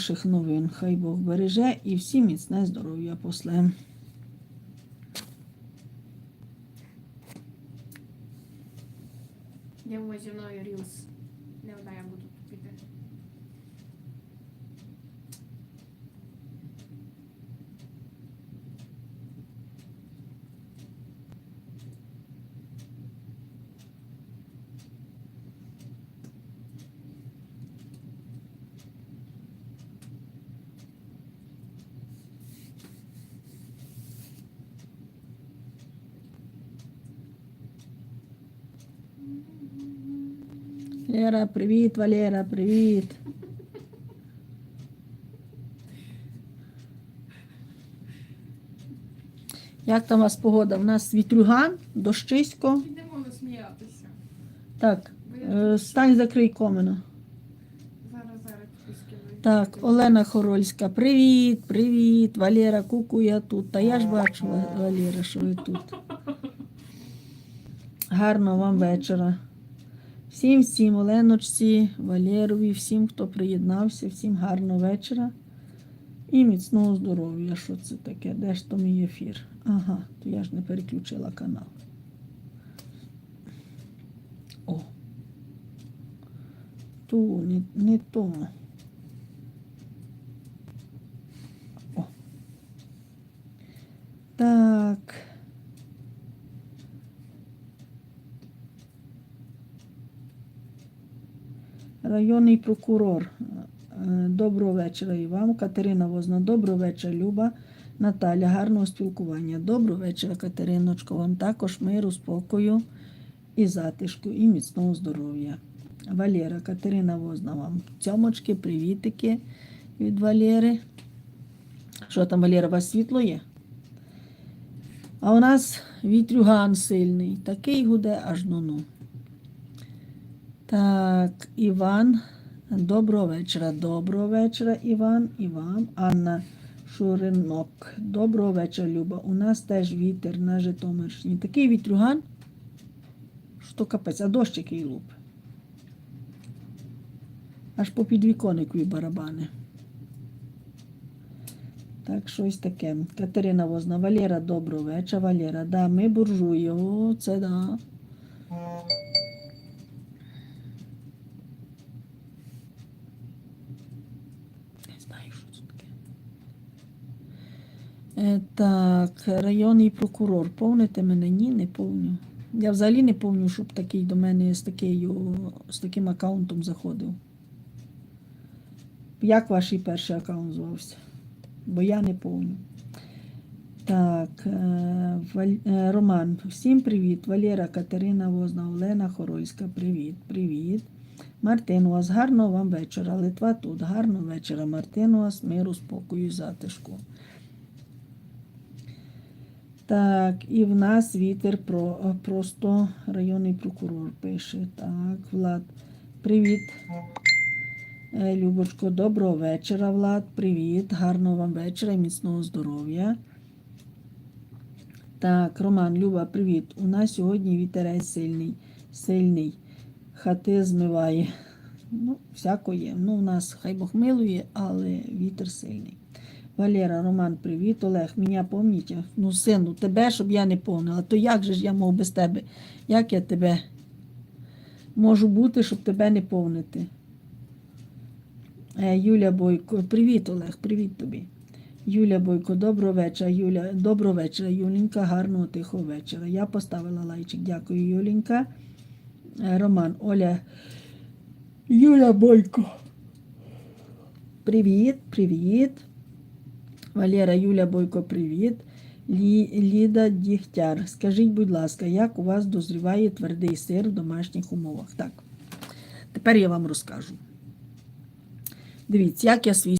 Ваших новин. Хай Бог береже і всім міцне здоров'я после. Йдемо зі мною Рілс. Не я буду тупити. Лера, привіт, Валера, привіт. Як там у вас погода? У нас вітрюган, дощисько. Підемо сміятися. Так, е, стань закрий комина. зараз зараз. Так, Олена Хорольська, привіт, привіт. Валера, куку, я тут. Та я ж бачу, Валера, що ви тут. Гарного вам вечора. Всім, всім, Оленочці, Валєрові, всім, хто приєднався, всім гарного вечора і міцного здоров'я. Що це таке? Де ж то мій ефір? Ага, то я ж не переключила канал. О. Ту, не, не тому. О. Так. Районний прокурор. Е, Доброго вечора і вам. Катерина Возна. Доброго вечора, Люба. Наталя, гарного спілкування. Доброго вечора, Катериночко. Вам також миру, спокою і затишку, і міцного здоров'я. Валера, Катерина Возна вам. Цьомочки, привітики від Валери. Що там, Валера, у вас світло є? А у нас вітрюган сильний. Такий гуде аж ну-ну. Так, Іван. Доброго вечора. Доброго вечора, Іван, і вам. Анна Шуринок. Доброго вечора, Люба. У нас теж вітер на Житомирщині. Такий вітрюган, що капець, а дощ який луп. Аж по підвіконникові барабани. Так, щось таке. Катерина Возна. Валера, доброго вечора. Валера, да, ми буржуї. О, це да. Не знаю, що це таке. Е, Так, районний прокурор. Повните мене? Ні, не повню. Я взагалі не повню, щоб такий до мене з, такою, з таким аккаунтом заходив. Як ваш перший аккаунт звався? Бо я не повню. Так, е, е, Роман, всім привіт. Валера, Катерина Возна, Олена Хорольська, привіт, привіт. Мартин, у вас гарного вам вечора. Литва тут. Гарного вечора. Мартин, у вас миру, спокою затишку. Так, і в нас вітер про, просто районний прокурор пише. Так, Влад, привіт. Е, Любочко, доброго вечора, Влад. Привіт. Гарного вам вечора і міцного здоров'я. Так, Роман, Люба, привіт. У нас сьогодні вітерець сильний. Сильний. Хати змиває. Ну, всяко є. Ну, у нас хай Бог милує, але вітер сильний. Валера, Роман, привіт. Олег, мене помніть. Ну, сину, тебе, щоб я не помнила. То як же ж я мов без тебе? Як я тебе можу бути, щоб тебе не повнити? Е, Юля Бойко, привіт, Олег, привіт тобі. Юля Бойко, доброго вечора. Юля, доброго вечора, Юленька, гарного тихого вечора. Я поставила лайчик. Дякую, Юленька. Е, Роман, Оля. Юля Бойко. Привіт, привіт. Валера Юля Бойко, привіт. Лі, Ліда Дігтяр. Скажіть, будь ласка, як у вас дозріває твердий сир в домашніх умовах? Так, тепер я вам розкажу. Дивіться, як я свій